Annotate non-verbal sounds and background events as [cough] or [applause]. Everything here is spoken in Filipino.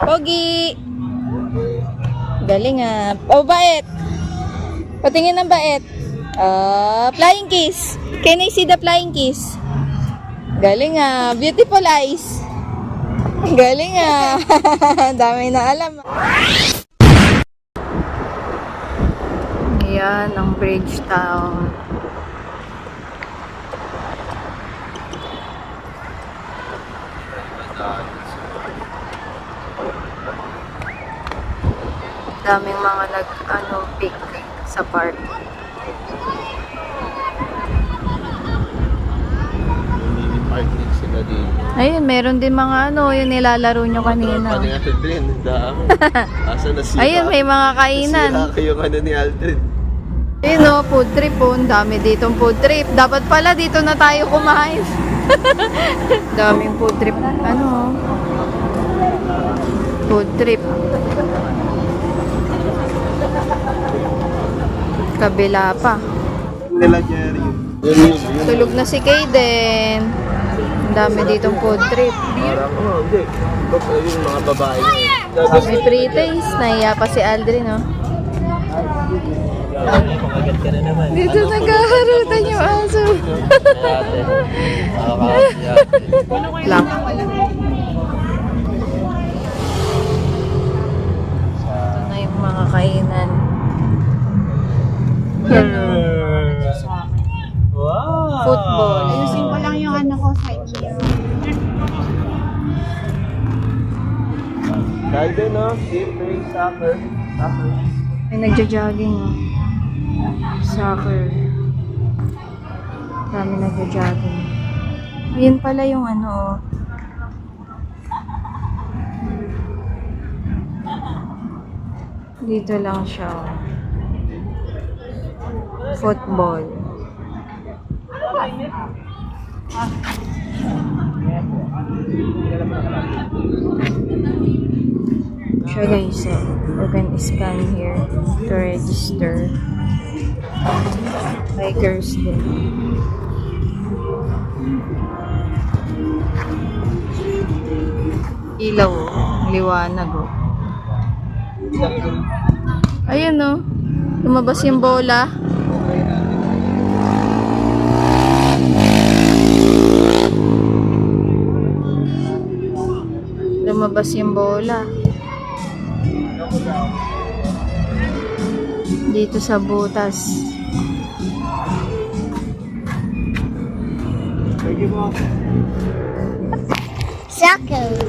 Pogi! Galing ah. Oh, bait! Patingin ng bait. Ah, flying kiss. Can I see the flying kiss? Galing ah. Beautiful eyes. [laughs] Galing ah. [laughs] Dami na alam. Ayan, ang bridge town. Daming mga nag, ano, pick sa park. Mini park din sila dito. Ayun, meron din mga ano, yung nilalaro nyo kanina. Tropa ni Aldrin, dami. [laughs] Asa na sila? Ayun, may mga kainan. Nasira kayo ano ni Aldrin. Ayun o, food trip po. Ang dami ditong food trip. Dapat pala dito na tayo kumain. [laughs] Daming food trip. Ano? Food trip. Kabila pa. Nila Jerry. Tulog na si Kaden. Ang dami ditong food trip. Parang, oh, hindi. Yung mga babae. May free taste. Nahiya pa si Aldrin, no? Naman. Dito naghaharutan yung aso. Ate. [laughs] Lang. O. Wow! Football. Ayusin ko lang yung ano ko sa iyo. Dahil din, no? Game, play, soccer. Soccer. May nagja-jogging o. Soccer. Dami nagja-jogging. Yun pala yung ano o. Dito lang siya o. Football. Siya guys, you can scan here to register. Bikers din. Ilaw, liwanag oh. Ayun oh. Lumabas yung bola. Lumabas yung bola. Dito sa butas. Soccer.